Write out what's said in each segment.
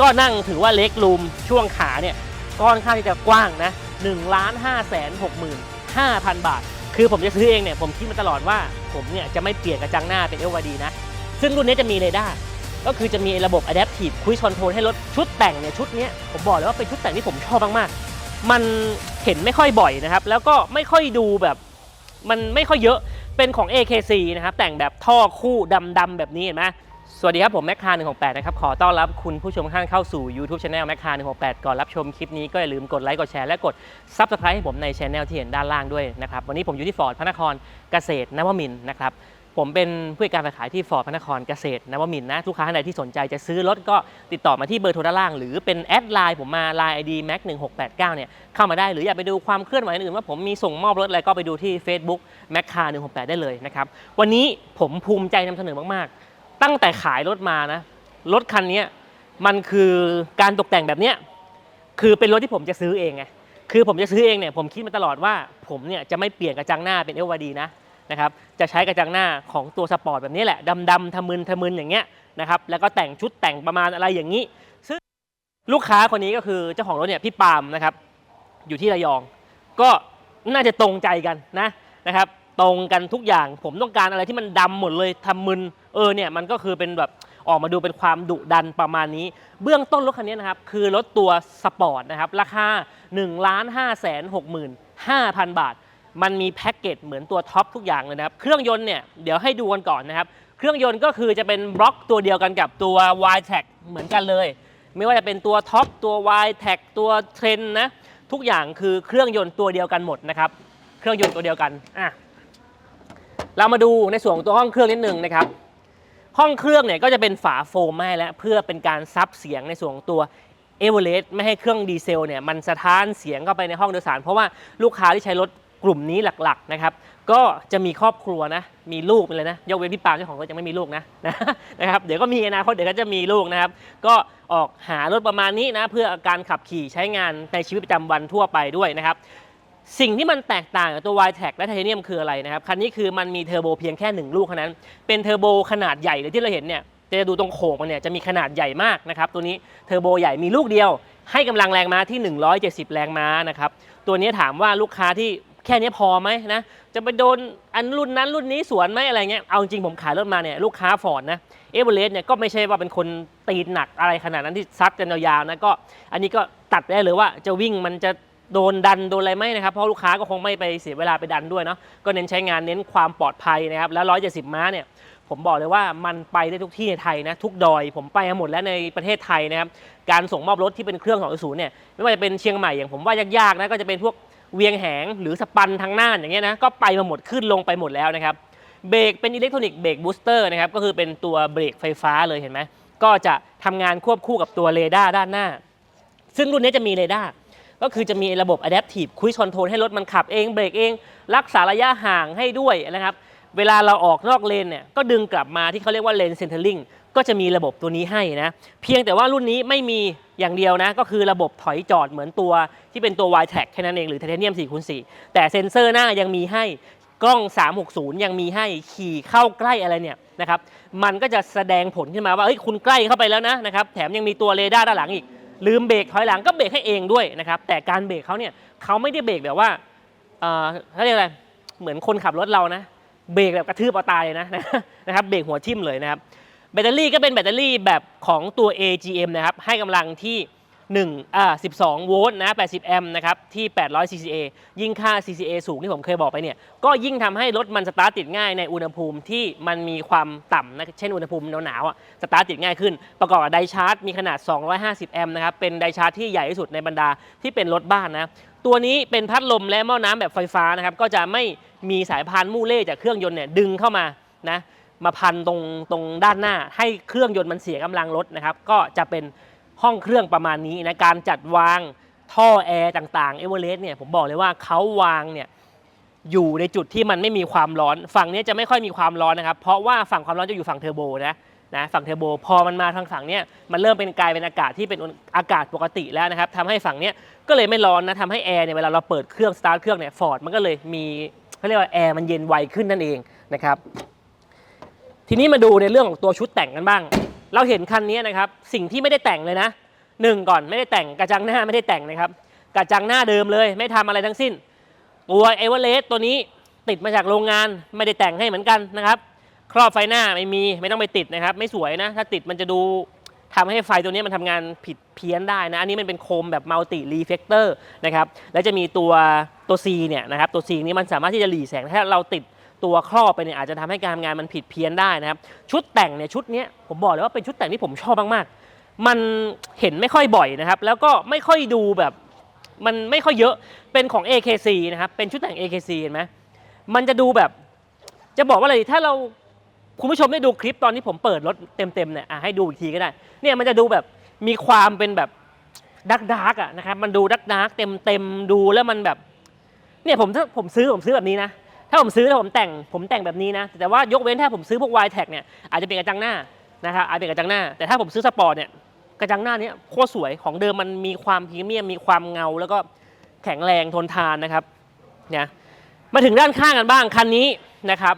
ก็นั่งถือว่าเล็กรูมช่วงขาเนี่ยก็ค่อนข้างที่จะกว้างนะ1ล้าน5แสน6หมื่น5,000 บาท คือผมจะซื้อเองเนี่ยผมคิดมาตลอดว่าผมเนี่ยจะไม่เปลี่ยนกระจังหน้าเป็น LYD นะ ซึ่งรุ่นนี้จะมีเรดาร์ก็คือจะมีระบบ Adaptive Cruise Control ให้รถชุดแต่งเนี่ยชุดนี้ผมบอกเลยว่าเป็นชุดแต่งที่ผมชอบมากๆ มันเห็นไม่ค่อยบ่อยนะครับ แล้วก็ไม่ค่อยดูแบบมันไม่ค่อยเยอะเป็นของ AKC นะครับแต่งแบบท่อคู่ดำๆแบบนี้เห็นไหม สวัสดีครับ ผมแมคคา168 นะครับ ขอต้อนรับคุณผู้ชมท่านเข้าสู่ YouTube Channel แมคคา168 ก่อนรับชมคลิปนี้ก็อย่าลืมกดไลค์กดแชร์และกด Subscribe ให้ผมในช anel ที่เห็นด้านล่างด้วยนะครับ วันนี้ผมอยู่ที่ฟอร์ดพระนครเกษตรนวมินนะครับผมเป็นผู้จัดการฝ่าขายที่ฟอร์ดพระนครเกษตรนวมินนะลูกค้าท่านใดที่สนใจจะซื้อรถก็ติดต่อมาที่เบอร์โทรด้านล่าง หรือเป็นแอดไลน์ผมมา Line ID mac 1689เก้าเนี่ยเข้ามาได้หรืออยากไปดูความเคลื่อนไหวอื่นๆว่าผมมีส่งมอบรถอะไรก็ไปดูที่ Facebook m a c c a r 168ได้เลยนะครับวันนี้ผมภูมิใจนำเสนอมากๆ ตั้งแต่ขายรถมานะรถคันนี้มันคือการตกแต่งแบบเนี้ยคือเป็นรถที่ผมจะซื้อเองไงคือผมจะซื้อเองเนี่ยผมคิดมาตลอดว่าผมเนี่ยจะไม่เปลี่ยนกระจังหน้าเป็น LYD นะนะครับจะใช้กระจังหน้าของตัวสปอร์ตแบบนี้แหละดำๆทะมึนทะมึนอย่างเงี้ยนะครับแล้วก็แต่งชุดแต่งประมาณอะไรอย่างนี้ ซึ่งลูกค้าคนนี้ก็คือเจ้าของรถเนี่ยพี่ปามนะครับอยู่ที่ระยอง ก็น่าจะตรงใจกันนะนะครับ ตรงกันทุกอย่าง ผมต้องการอะไรที่มันดำหมดเลยทำมึนเออเนี่ยมันก็คือเป็นแบบออกมาดูเป็นความดุดันประมาณนี้ เบื้องต้นรถคันนี้นะครับ คือรถตัวสปอร์ตนะครับราคา1ล้าน5แสน6หมื่น5,000 บาท มันมีแพ็กเกจเหมือนตัวท็อปทุกอย่างเลยนะครับ เครื่องยนต์เนี่ยเดี๋ยวให้ดูกันก่อนนะครับ เครื่องยนต์ก็คือจะเป็นบล็อกตัวเดียวกันกับตัว y t e c เหมือนกันเลย ไม่ว่าจะเป็นตัวท็อปตัว y t e c ตัวเทรนนะทุกอย่างคือเครื่องยนต์ตัวเดียวกันหมดนะครับ เครื่องยนต์ตัวเดียวกันอะ เรามาดูในส่วนของตัวห้องเครื่องนิดหนึ่งนะครับ ห้องเครื่องเนี่ยก็จะเป็นฝาโฟมให้แล้วเพื่อเป็นการซับเสียงในส่วนของตัวเอเวอเรสต์ไม่ให้เครื่องดีเซลเนี่ยมันสะท้านเสียงเข้าไปในห้องโดยสาร เพราะว่าลูกค้าที่ใช้รถกลุ่มนี้หลักๆนะครับก็จะมีครอบครัวนะ มีลูกไปเลยนะ ยกเว้นพี่ปาเจ้าของรถยังไม่มีลูกนะนะนะครับ เดี๋ยวก็มีอนาคตเดี๋ยวก็จะมีลูกนะครับ ก็ออกหารถประมาณนี้นะ เพื่อการขับขี่ใช้งานในชีวิตประจำวันทั่วไปด้วยนะครับ สิ่งที่มันแตกต่างกับตัว y t e c และไทเทเนียมคืออะไรนะครับ คันนี้คือมันมีเทอร์โบเพียงแค่ 1 ลูกเท่านั้น เป็นเทอร์โบขนาดใหญ่เลยที่เราเห็นเนี่ยจะดูตรงโขกมันเนี่ยจะมีขนาดใหญ่มากนะครับตัวนี้เทอร์โบใหญ่มีลูกเดียว ให้กำลังแรงม้าที่ 170 แรงม้านะครับตัวนี้ถามว่าลูกค้าที่แค่นี้พอไหมนะจะไปโดนอันรุ่นนั้นรุ่นนี้สวนไหมอะไรเงี้ยเอาจริงผมขายรถมาเนี่ยลูกค้าฟอร์ดนะเอเวอเรสต์เนี่ยก็ไม่ใช่ว่าเป็นคนตีนหนักอะไรขนาดนั้นที่ซัดกันยาวๆนะก็อันนี้ก็ตัดได้เลยว่าจะวิ่งมันจะ โดนดันโดนอะไรไหมนะครับ เพราะลูกค้าก็คงไม่ไปเสียเวลาไปดันด้วยเนาะก็เน้นใช้งานเน้นความปลอดภัยนะครับ แล้ว 170 ม้าเนี่ยผมบอกเลยว่ามันไปได้ทุกที่ในไทยนะทุกดอยผมไปหมดแล้วในประเทศไทยนะครับการส่งมอบรถที่เป็นเครื่อง2.0เนี่ยไม่ว่าจะเป็นเชียงใหม่อย่างผมว่ายากๆนะก็จะเป็นพวกเวียงแหงหรือสปันทางน่านอย่างเงี้ยนะก็ไปมาหมดขึ้นลงไปหมดแล้วนะครับเบรกเป็นอิเล็กทรอนิกส์เบรกบูสเตอร์นะครับก็คือเป็นตัวเบรกไฟฟ้าเลยเห็นไหมก็จะทำงานควบคู่กับตัวเรดาร์ด้านหน้า ซึ่งรุ่นนี้จะมีเรดาร์ ก็คือจะมีระบบ Adaptive Cruise Control ให้รถมันขับเองเบรกเอง รักษาระยะห่างให้ด้วยนะครับ เวลาเราออกนอกเลนเนี่ยก็ดึงกลับมาที่เขาเรียกว่าเลนเซนเทอร์ลิงก็จะมีระบบตัวนี้ให้นะเพียงแต่ว่ารุ่นนี้ไม่มีอย่างเดียวนะ ก็คือระบบถอยจอดเหมือนตัวที่เป็นตัว y t e c แค่นั้นเองหรือ Titanium 4คูณ4แต่เซ็นเซอร์หน้ายังมีให้กล้อง 360 ยังมีให้ขี่เข้าใกล้อะไรเนี่ยนะครับมันก็จะแสดงผลขึ้นมาว่าเฮ้ยคุณใกล้เข้าไปแล้วนะนะครับแถมยังมีตัวเรดาร์ด้านหลังอีก ลืมเบรกถอยหลังก็เบรกให้เองด้วยนะครับแต่การเบรกเขาเนี่ยเขาไม่ได้เบรกแบบว่าเขาเรียกอะไรเหมือนคนขับรถเรานะเบรกแบบกระทืบเอาตายเลยนะนะครับเบรกหัวทิ่มเลยนะครับแบตเตอรี่ก็เป็นแบตเตอรี่แบบของตัว AGM นะครับให้กำลังที่ 1อ่า12 โวลต์นะ 80 แอมป์นะครับ ที่ 800 CCA ยิ่งค่า CCA สูงที่ผมเคยบอกไปเนี่ย ก็ยิ่งทำให้รถมันสตาร์ทติดง่ายในอุณหภูมิที่มันมีความต่ำนะ เช่นอุณหภูมิหนาวๆอะ สตาร์ทติดง่ายขึ้น ประกอบกับไดชาร์จมีขนาด 250 แอมป์นะครับ เป็นไดชาร์จที่ใหญ่ที่สุดในบรรดาที่เป็นรถบ้านนะ ตัวนี้เป็นพัดลมและหม้อน้ำแบบไฟฟ้านะครับ ก็จะไม่มีสายพานมู่เล่จากเครื่องยนต์เนี่ยดึงเข้ามานะมาพันตรงตรงด้านหน้าให้เครื่องยนต์มันเสียกำลังรถนะครับ ก็จะเป็น ห้องเครื่องประมาณนี้นะการจัดวางท่อแอร์ต่างๆเอเวอเรสต์เนี่ยผมบอกเลยว่าเขาวางเนี่ยอยู่ในจุดที่มันไม่มีความร้อน ฝั่งนี้จะไม่ค่อยมีความร้อนนะครับ เพราะว่าฝั่งความร้อนจะอยู่ฝั่งเทอร์โบนะนะฝั่งเทอร์โบพอมันมาทางฝั่งเนี้ยมันเริ่มเป็นกลายเป็นอากาศที่เป็นอากาศปกติแล้วนะครับทำให้ฝั่งเนี้ยก็เลยไม่ร้อนนะทำให้แอร์เนี่ยเวลาเราเปิดเครื่องสตาร์ทเครื่องเนี่ยฟอร์ดมันก็เลยมีเขาเรียกว่าแอร์มันเย็นไวขึ้นนั่นเองนะครับทีนี้มาดูในเรื่องของตัวชุดแต่งกันบ้าง เราเห็นคันนี้นะครับสิ่งที่ไม่ได้แต่งเลยนะหนึ่งก่อนไม่ได้แต่งกระจังหน้าไม่ได้แต่งนะครับกระจังหน้าเดิมเลย ไม่ทำอะไรทั้งสิ้นตัวเอเวอเรสต์ตัวนี้ติดมาจากโรงงานไม่ได้แต่งให้เหมือนกันนะครับครอบไฟหน้าไม่มีไม่ต้องไปติดนะครับ ไม่สวยนะ ถ้าติดมันจะดูทำให้ไฟตัวนี้มันทำงานผิดเพี้ยนได้นะ อันนี้มันเป็นโคมแบบมัลติรีเฟกเตอร์นะครับ แล้วจะมีตัวตัว C เนี่ยนะครับ ตัว C นี้มันสามารถที่จะหลีแสงถ้าเราติด ตัวครอบไปเนี่ยอาจจะทำให้การทำงานมันผิดเพี้ยนได้นะครับชุดแต่งเนี่ยชุดนี้ผมบอกเลยว่าเป็นชุดแต่งที่ผมชอบมากๆ มันเห็นไม่ค่อยบ่อยนะครับ แล้วก็ไม่ค่อยดูแบบมันไม่ค่อยเยอะเป็นของ AKC นะครับเป็นชุดแต่ง AKC เห็นไหมมันจะดูแบบจะบอกว่าอะไรถ้าเราคุณผู้ชมได้ดูคลิปตอนที่ผมเปิดรถเต็มๆเนี่ยอะให้ดูอีกทีก็ได้เนี่ยมันจะดูแบบมีความเป็นแบบดักดักๆอะนะครับมันดูดักดักเต็มเต็มๆดูแล้วมันแบบเนี่ยผมถ้าผมซื้อผมซื้อแบบนี้นะ ถ้าผมซื้อถ้าผมแต่งผมแต่งแบบนี้นะ แต่ว่ายกเว้นถ้าผมซื้อพวก y t แท็เนี่ยอาจจะเป็นกระจังหน้านะครับอาจจะเป็นกระจังหน้า แต่ถ้าผมซื้อสปอร์ตเนี่ยกระจังหน้านี้โคตรสวยของเดิมมันมีความพรีเมียมมีความเงา แล้วก็แข็งแรงทนทานนะครับเนี่ยมาถึงด้านข้างกันบ้างคันนี้นะครับ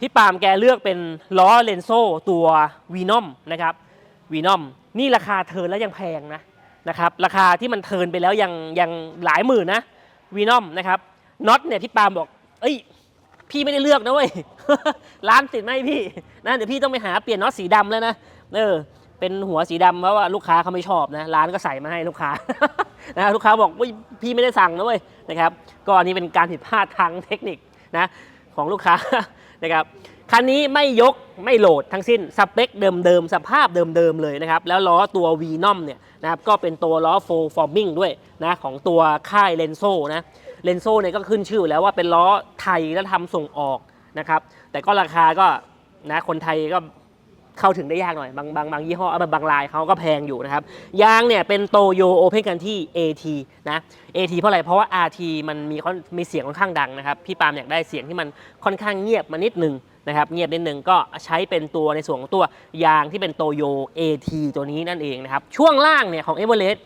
พี่ปาล์มแกเลือกเป็นล้อเลนโซ่ตัววีนอมนะครับวีนอมนี่ราคาเทินแล้วยังแพงนะนะครับราคาที่มันเทินไปแล้วยังยังหลายหมื่นนะวีนอมนะครับน็อตเนี่ยพี่ปาล์มบอก เอ้ย พี่ไม่ได้เลือกนะเว้ย ร้านติดไหมพี่นะเดี๋ยวพี่ต้องไปหาเปลี่ยนน็อตสีดำแล้วนะ เออ เป็นหัวสีดำเพราะว่าลูกค้าเขาไม่ชอบนะ ร้านก็ใส่มาให้ลูกค้า นะลูกค้าบอกว่าพี่ไม่ได้สั่งนะเว้ยนะครับ ก็อันนี้เป็นการผิดพลาดทางเทคนิคนะของลูกค้านะครับคันนี้ไม่ยกไม่โหลดทั้งสิ้นสเปคเดิมๆสภาพเดิมๆเลยนะครับแล้วล้อตัว v n o m เนี่ยนะครับก็เป็นตัวล้อ full forming ด้วยนะของตัวค่ายเลนโซนะ เลนโซ่เนี่ยก็ขึ้นชื่อแล้วว่าเป็นล้อไทยแล้วทำส่งออกนะครับ แต่ก็ราคาก็นะคนไทยก็เข้าถึงได้ยากหน่อย บางบางบางยี่ห้อเออบางรายเขาก็แพงอยู่นะครับ ยางเนี่ยเป็นโตโยโอเพนกันที่ AT นะ AT เพราะอะไร เพราะว่า RT มันมีค่อนมีเสียงค่อนข้างดังนะครับ พี่ปาล์มอยากได้เสียงที่มันค่อนข้างเงียบมานิดนึงนะครับเงียบนิดนึงก็ใช้เป็นตัวในส่วนของตัวยางที่เป็นโตโย AT ตัวนี้นั่นเองนะครับ ช่วงล่างเนี่ยของ e v e r e s t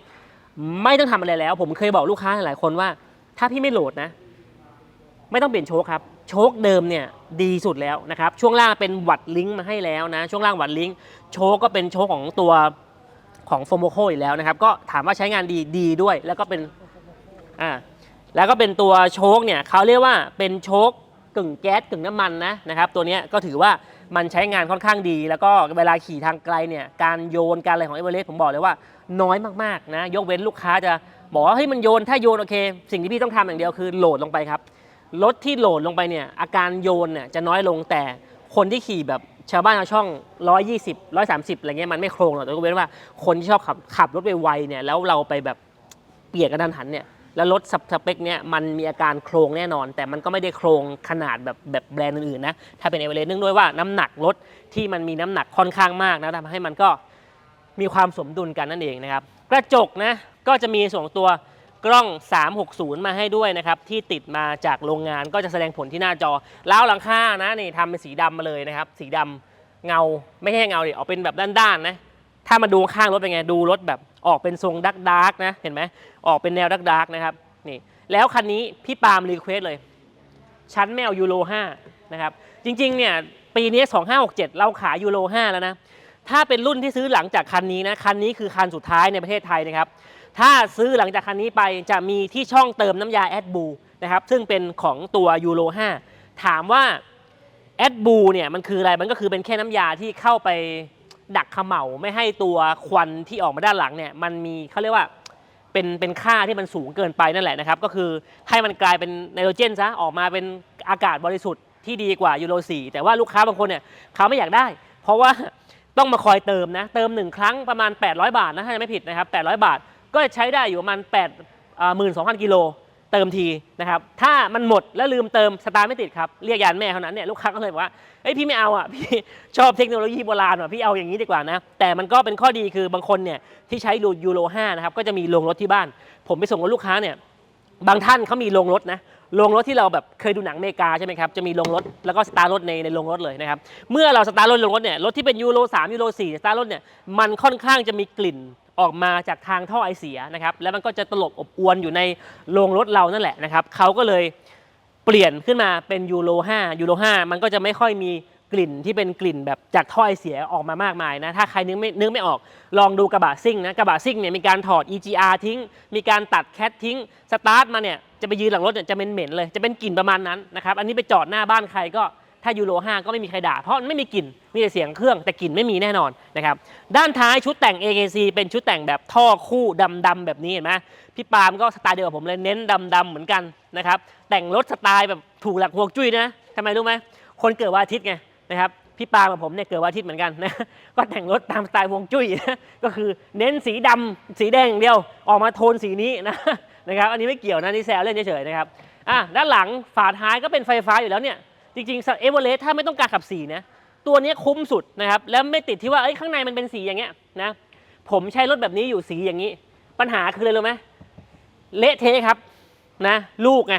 ไม่ต้องทำอะไรแล้ว ผมเคยบอกลูกค้าหลายคนว่า ถ้าพี่ไม่โหลดนะ ไม่ต้องเปลี่ยนโชคครับ โชคเดิมเนี่ยดีสุดแล้วนะครับ ช่วงล่างเป็นวัดลิงก์มาให้แล้วนะ ช่วงล่างวัดลิงก์โชคก็เป็นโชคของตัวของโฟโมโคอีกแล้วนะครับ ก็ถามว่าใช้งานดีดีด้วย แล้วก็เป็นอ่าแล้วก็เป็นตัวโชคเนี่ยเขาเรียกว่าเป็นโชคกึ่งแก๊สกึ่งน้ำมันนะนะครับตัวนี้ก็ถือว่ามันใช้งานค่อนข้างดี แล้วก็เวลาขี่ทางไกลเนี่ยการโยนการอะไรของเอเวอเรสต์ผมบอกเลยว่าน้อยมากๆนะยกเว้นลูกค้าจะ บอกว่าเฮ้ยมันโยนถ้าโยนโอเค สิ่งที่พี่ต้องทำอย่างเดียวคือโหลดลงไปครับรถที่โหลดลงไปเนี่ยอาการโยนเนี่ยจะน้อยลงแต่คนที่ขี่แบบชาวบ้านชาวช่อง 120 130อะไรเงี้ยมันไม่โครงหรอกแต่ก็เว้นว่าคนที่ชอบขับขับรถไปไวเนี่ยแล้วเราไปแบบเปียกกระดันหันเนี่ยแล้วรถสเปคเนี่ยมันมีอาการโครงแน่นอน แต่มันก็ไม่ได้โครงขนาดแบบแบบแบรนด์อื่นๆนะถ้าเป็นเอเวอเรสต์เนื่องด้วยว่าน้ำหนักรถที่มันมีน้ำหนักค่อนข้างมากนะทำให้มันก็มีความสมดุลกันนั่นเองนะครับ กระจกนะก็จะมีส่วนตัวกล้อง 360 มาให้ด้วยนะครับที่ติดมาจากโรงงานก็จะแสดงผลที่หน้าจอ แล้วหลังคานะนี่ทำเป็นสีดำมาเลยนะครับ สีดำเงาไม่ใช่เงาดิออกเป็นแบบด้านๆนะถ้ามาดูข้างรถเป็นไงดูรถแบบออกเป็นทรงดักดักนะเห็นไหมออกเป็นแนวดักดักนะครับนี่แล้วคันนี้พี่ปาล์มรีเควสเลย ชั้นไม่เอายูโร5นะครับจริงๆเนี่ยปีนี้ 2567 เราขายยูโร5แล้วนะ ถ้าเป็นรุ่นที่ซื้อหลังจากคันนี้นะ คันนี้คือคันสุดท้ายในประเทศไทยนะครับ ถ้าซื้อหลังจากคันนี้ไปจะมีที่ช่องเติมน้ำยาแอดบูนะครับ ซึ่งเป็นของตัวยูโร5ถามว่าแอดบูเนี่ยมันคืออะไร มันก็คือเป็นแค่น้ำยาที่เข้าไปดักขม่าไม่ให้ตัวควันที่ออกมาด้านหลังเนี่ย มันมีเขาเรียกว่าเป็นเป็นค่าที่มันสูงเกินไปนั่นแหละนะครับ ก็คือให้มันกลายเป็นไนโตรเจนซะออกมาเป็นอากาศบริสุทธิ์ที่ดีกว่ายูโร4แต่ว่าลูกค้าบางคนเนี่ยเขาไม่อยากได้ เพราะว่า ต้องมาคอยเติมนะ เติม 1 ครั้งประมาณ 800 บาทนะถ้าจะไม่ผิดนะครับ800 บาท ก็ใช้ได้อยู่ประมาณ8อ่า12,000 กิโลเติมทีนะครับ ถ้ามันหมดแล้วลืมเติมสตาร์ไม่ติดครับ เรียกยานแม่เท่านั้นเนี่ยลูกค้าก็เลยบอกว่าเอ้ยพี่ไม่เอาอะพี่ชอบเทคโนโลยีโบราณว่ะพี่เอาอย่างนี้ดีกว่านะ แต่มันก็เป็นข้อดีคือบางคนเนี่ยที่ใช้ยูโร5นะครับก็จะมีโรงรถที่บ้าน ผมไปส่งกับลูกค้าเนี่ย บางท่านเขามีโรงรถนะโรงรถที่เราแบบเคยดูหนังอเมริกาใช่ไหมครับจะมีโรงรถแล้วก็สตาร์รถในในโรงรถเลยนะครับเมื่อเราสตาร์รถโรงรถเนี่ยรถที่เป็นยูโร3ยูโร4สตาร์รถเนี่ยมันค่อนข้างจะมีกลิ่นออกมาจากทางท่อไอเสียนะครับแล้วมันก็จะตลบอบอวนอยู่ในโรงรถเรานั่นแหละนะครับเขาก็เลยเปลี่ยนขึ้นมาเป็นยูโร5ยูโร5มันก็จะไม่ค่อยมี กลิ่นที่เป็นกลิ่นแบบจากถ้อยเสียออกมามากมายนะถ้าใครนึกไม่นึกไม่ออกลองดูกระบะซิ่งนะกระบะซิ่งเนี่ยมีการถอด EGR ทิ้ง มีการตัดแคททิ้งสตาร์ทมาเนี่ยจะไปยืนหลังรถเนี่ยจะเป็นเหม็นเลยจะเป็นกลิ่นประมาณนั้นนะครับอันนี้ไปจอดหน้าบ้านใครก็ถ้ายูโร5ก็ไม่มีใครด่าเพราะมันไม่มีกลิ่นมีแต่เสียงเครื่องแต่กลิ่นไม่มีแน่นอนนะครับด้านท้ายชุดแต่ง AKC เป็นชุดแต่งแบบท่อคู่ดำๆแบบนี้เห็นไหมพี่ปาล์มก็สไตล์เดียวกับผมเลยเน้นดำๆเหมือนกันนะครับแต่งรถสไตล์แบบถูกหลักฮวงจุ้ยนะทำไมรู้ไหมคนเกิดวันอาทิตย์ไง นะครับพี่ปาล์มกับผมเนี่ยเกิดวันอาทิตย์เหมือนกันนะก็แต่งรถตามสไตล์ฮวงจุ้ยก็คือเน้นสีดำสีแดงอย่างเดียวออกมาโทนสีนี้นะนะครับอันนี้ไม่เกี่ยวนะนี่แซวเล่นเฉยๆนะครับอะด้านหลังฝาท้ายก็เป็นไฟฟ้าอยู่แล้วเนี่ยจริงๆเอเวอเรสต์ถ้าไม่ต้องการขับสีนะตัวนี้คุ้มสุดนะครับแล้วไม่ติดที่ว่าเอ้ยข้างในมันเป็นสีอย่างเงี้ยนะผมใช้รถแบบนี้อยู่สีอย่างนี้ ปัญหาคืออะไรรู้ไหมเละเทะครับนะลูกไง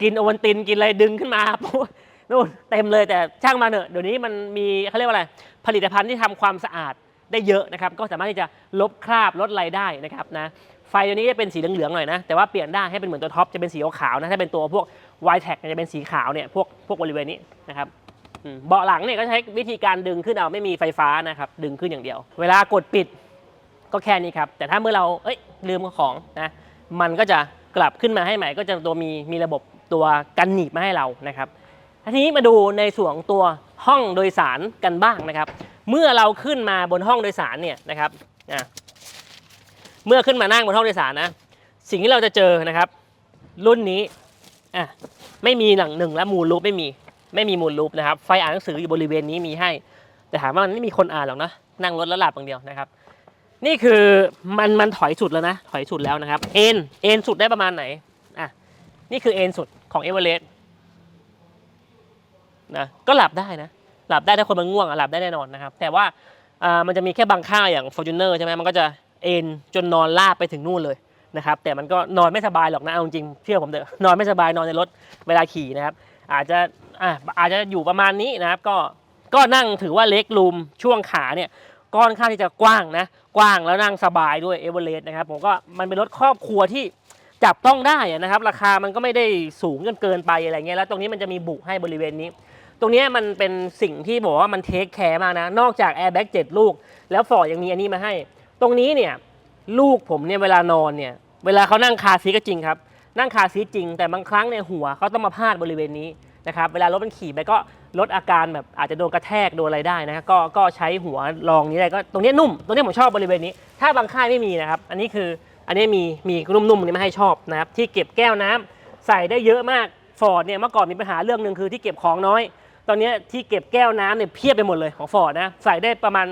กินอวัลตินกินอะไรดึงขึ้นมาปุ๊บ นู่นเต็มเลยแต่ช่างมาเนอะเดี๋ยวนี้มันมีเขาเรียกว่าอะไรผลิตภัณฑ์ที่ทำความสะอาดได้เยอะนะครับ ก็สามารถที่จะลบคราบลดไรได้นะครับนะไฟตัวนี้จะเป็นสีเหลืองๆหน่อยนะแต่ว่าเปลี่ยนได้ให้เป็นเหมือนตัวท็อปจะเป็นสีขาวนะถ้าเป็นตัวพวก y t e c จะเป็นสีขาวเนี่ยพวกพวกบริเวณนี้นะครับเบาะหลังเนี่ยก็ใช้วิธีการดึงขึ้นเอาไม่มีไฟฟ้านะครับดึงขึ้นอย่างเดียว เวลากดปิดก็แค่นี้ครับแต่ถ้าเมื่อเราเอ้ยลืมของนะมันก็จะกลับขึ้นมาให้ใหม่ก็จะตัวมีมีระบบตัวกันหนีบมาให้เรานะครับ ทีนี้มาดูในส่วนของตัวห้องโดยสารกันบ้างนะครับ เมื่อเราขึ้นมาบนห้องโดยสารเนี่ยนะครับเมื่อขึ้นมานั่งบนห้องโดยสารนะ สิ่งที่เราจะเจอนะครับ รุ่นนี้อะไม่มีหนังหนึ่งและมูลลูปไม่มีไม่มีมูลลูปนะครับ ไฟอ่านหนังสืออยู่บริเวณนี้มีให้ แต่ถามว่ามันไม่มีคนอ่านหรอกนะนั่งรถแล้วหลับอย่างเดียวนะครับ นี่คือมันมันถอยสุดแล้วนะถอยสุดแล้วนะครับเอ็นเอ็นสุดได้ประมาณไหนอะนี่คือเอ็นสุดของเอเวอเรสต์ นะก็หลับได้นะหลับได้ถ้าคนมันง่วงหลับได้แน่นอนนะครับ แต่ว่ามันจะมีแค่บางค่ายอย่าง f o r t u n e r ใช่ไหมมันก็จะเอนจนนอนลาบไปถึงนู่นเลยนะครับแต่มันก็นอนไม่สบายหรอกนะเอาจริงๆเชื่อผมเถอะนอนไม่สบายนอนในรถเวลาขี่นะครับ อาจจะอะอาจจะอยู่ประมาณนี้นะครับ ก็ก็นั่งถือว่าเล็กรูมช่วงขาเนี่ยก็ค่อนข้างที่จะกว้างนะกว้างแล้วนั่งสบายด้วยเอเวอเรสต์นะครับผมก็มันเป็นรถครอบครัวที่จับต้องได้นะครับ ราคามันก็ไม่ได้สูงจนเกินไปอะไรเงี้ยแล้วตรงนี้มันจะมีบุให้บริเวณนี้ ตรงนี้มันเป็นสิ่งที่บอกว่ามันเทคแคร์มากนะ นอกจากแอร์แบ็กเจ็ดลูก แล้วฟอร์ดยังมีอันนี้มาให้ ตรงนี้เนี่ยลูกผมเนี่ยเวลานอนเนี่ยเวลาเขานั่งคาซีก็จริงครับ นั่งคาซีจริง แต่บางครั้งเนี่ยหัวเขาต้องมาพาดบริเวณนี้นะครับเวลารถมันขี่ไปก็ลดอาการแบบอาจจะโดนกระแทกโดนอะไรได้นะก็ก็ใช้หัวรองนี้ได้ก็ตรงนี้นุ่ม ตรงนี้ผมชอบบริเวณนี้ ถ้าบางค่ายไม่มีนะครับ อันนี้คืออันนี้มีมีนุ่มๆนี่มาให้ชอบนะครับที่เก็บแก้วน้ำใส่ได้เยอะมากฟอร์ดเนี่ยเมื่อก่อนมีปัญหาเรื่องหนึ่งคือที่เก็บของน้อย ตอนนี้ที่เก็บแก้วน้ำเนี่ยเพียบไปหมดเลยของฟอร์ดนะใส่ได้ประมาณ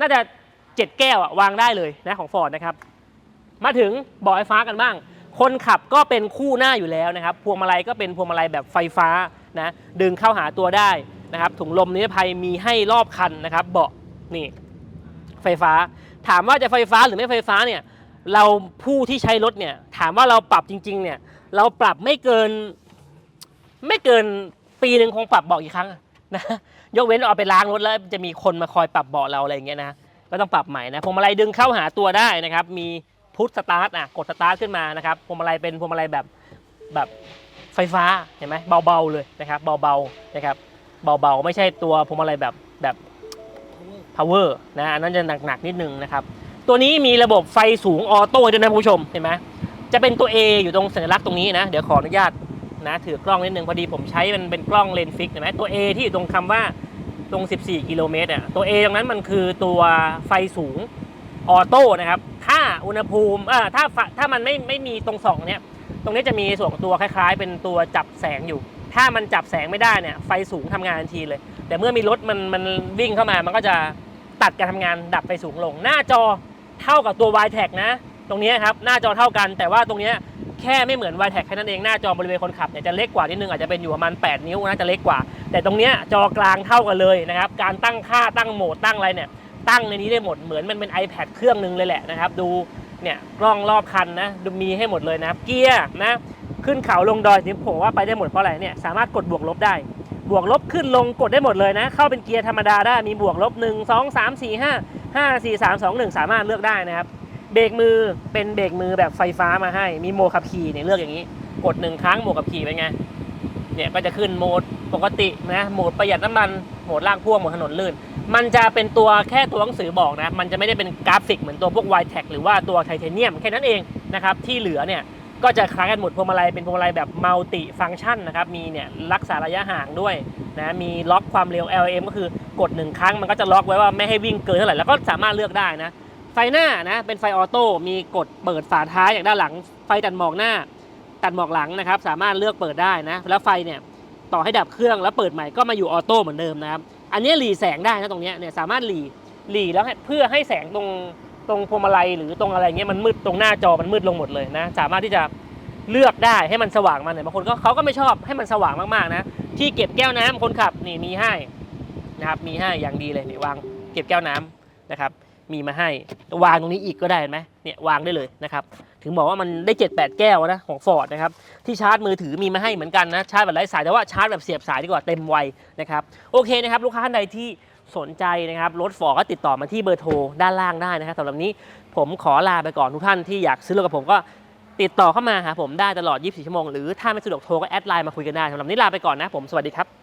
น่าจะ 7 แก้วอะวางได้เลยนะของฟอร์ดนะครับมาถึงเบาะไฟฟ้ากันบ้าง คนขับก็เป็นคู่หน้าอยู่แล้วนะครับ พวงมาลัยก็เป็นพวงมาลัยแบบไฟฟ้านะดึงเข้าหาตัวได้นะครับถุงลมนิรภัยมีให้รอบคันนะครับ เบาะนี่ไฟฟ้า ถามว่าจะไฟฟ้าหรือไม่ไฟฟ้าเนี่ยเราผู้ที่ใช้รถเนี่ยถามว่าเราปรับจริงๆเนี่ยเราปรับไม่เกินไม่เกิน ปีหนึ่งคงปรับเบาะกี่ครั้งอะนะยกเว้นเอาไปล้างรถแล้วจะมีคนมาคอยปรับเบาะเราอะไรอย่างเงี้ยนะก็ต้องปรับใหม่นะพวงมาลัยดึงเข้าหาตัวได้นะครับ มีพุทสตาร์ทอะกดสตาร์ทขึ้นมานะครับพวงมาลัยเป็นพวงมาลัยแบบแบบไฟฟ้าเห็นไหมเบาๆเลยนะครับเบาๆนะครับเบาๆไม่ใช่ตัวพวงมาลัยแบบแบบ power นะอันนั้นจะหนักๆนิดนึงนะครับ ตัวนี้มีระบบไฟสูงออโต้ด้วยนะคุณผู้ชมเห็นไหมจะเป็นตัว A อยู่ตรงสัญลักษณ์ตรงนี้นะ เดี๋ยวขออนุญาต นะถือกล้องนิดนึงพอดีผมใช้มันเป็นกล้องเลนส์ฟิกเห็นไหมตัว A ที่อยู่ตรงคำว่าตรง 14 กิโลเมตรอะตัว A ตรงนั้นมันคือตัวไฟสูงออโต้นะครับถ้าอุณหภูมิอ่าถ้าถ้ามันไม่ไม่มีตรงสองเนี้ยตรงนี้จะมีส่วนตัวคล้ายๆ เป็นตัวจับแสงอยู่ ถ้ามันจับแสงไม่ได้เนี่ยไฟสูงทำงานทันทีเลย แต่เมื่อมีรถมันมันวิ่งเข้ามามันก็จะตัดการทำงานดับไฟสูงลง หน้าจอเท่ากับตัว y t e c นะ ตรงนี้ครับหน้าจอเท่ากันแต่ว่าตรงเนี้ย แค่ไม่เหมือน y t e c แค่นั้นเอง หน้าจอบริเวณคนขับเนี่ยจะเล็กกว่านิดนึงอาจจะเป็นอยู่ประมาณ 8 นิ้วนะจะเล็กกว่า แต่ตรงเนี้ยจอกลางเท่ากันเลยนะครับการตั้งค่าตั้งโหมดตั้งอะไรเนี่ยตั้งในนี้ได้หมดเหมือนมันเป็น iPad เครื่องหนึงเลยแหละนะครับดูเนี่ยกล้องรอบคันนะดูมีให้หมดเลยนะเกียร์นะขึ้นเขาลงดอยนี่ผมว่าไปได้หมดเพราะอะไรเนี่ยสามารถกดบวกลบได้ บวกลบขึ้นลงกดได้หมดเลยนะ เข้าเป็นเกียร์ธรรมดาได้มีบวกลบ 1 2 3 4 5 5 4 3 2 1 สามารถเลือกได้นะครับ เบรกมือเป็นเบรกมือแบบไฟฟ้ามาให้ มีโหมดขับขี่เนี่ยเลือกอย่างนี้ กดหนึ่งครั้งโหมดขับขี่เป็นไง เนี่ยก็จะขึ้นโหมดปกตินะ โหมดประหยัดน้ำมัน โหมดลากพ่วงโหมดถนนลื่น มันจะเป็นตัวแค่ตัวหนังสือบอกนะ มันจะไม่ได้เป็นกราฟิกเหมือนตัวพวก y t e c หรือว่าตัวไทเทเนียมแค่นั้นเองนะครับ ที่เหลือเนี่ยก็จะคล้ายกันหมดพวงมาลัยเป็นพวงมาลัยแบบมัลติฟัง c t ชันนะครับ มีเนี่ยรักษาระยะห่างด้วยนะมีล็อกความเร็ว LM ก็คือกดหนึ่งครั้งมันก็จะล็อกไว้ว่าไม่ให้วิ่งเกินเท่าไหร่แล้วก็สามารถเลือกได้นะ ฟหน้านะเป็นไฟออโต้มีกดเปิดฝาท้ายอย่างด้านหลัง ไฟตัดหมอกหน้า ตัดหมอกหลังนะครับ สามารถเลือกเปิดได้นะ แล้วไฟเนี่ยต่อให้ดับเครื่องแล้วเปิดใหม่ก็มาอยู่ออโต้เหมือนเดิมนะครับ อันนี้หลีแสงได้นะตรงนี้เนี่ยสามารถหลีหลีแล้วเพื่อให้แสงตรงตรงพวงมาลัยหรือตรงอะไรเงี้ยมันมืดตรงหน้าจอมันมืดลงหมดเลยนะ สามารถที่จะเลือกได้ให้มันสว่างมาหน่อยบางคนก็เขาก็ไม่ชอบให้มันสว่างมากๆนะ ที่เก็บแก้วน้ำคนขับนี่มีให้นะครับมีให้อย่างดีเลยนี่วางเก็บแก้วน้ำนะครับ มีมาให้ วางตรงนี้อีกก็ได้เห็นไหมเนี่ยวางได้เลยนะครับ ถึงบอกว่ามันได้ 7 8 แก้วนะของ Ford นะครับ ที่ชาร์จมือถือมีมาให้เหมือนกันนะ ชาร์จแบบไร้สายแต่ว่าชาร์จแบบเสียบสายดีกว่าเต็มวัยนะครับ โอเคนะครับ ลูกค้าท่านใดที่สนใจนะครับ รถฟอร์ก็ติดต่อมาที่เบอร์โทรด้านล่างได้นะครับสำหรับนี้ผมขอลาไปก่อนทุกท่านที่อยากซื้อรถกับผมก็ติดต่อเข้ามาหาผมได้ตลอด 24 ชั่วโมง หรือถ้าไม่สะดวกโทรก็แอดไลน์มาคุยกันได้สำหรับนนี้ลาไปก่อนนะผม สวัสดีครับ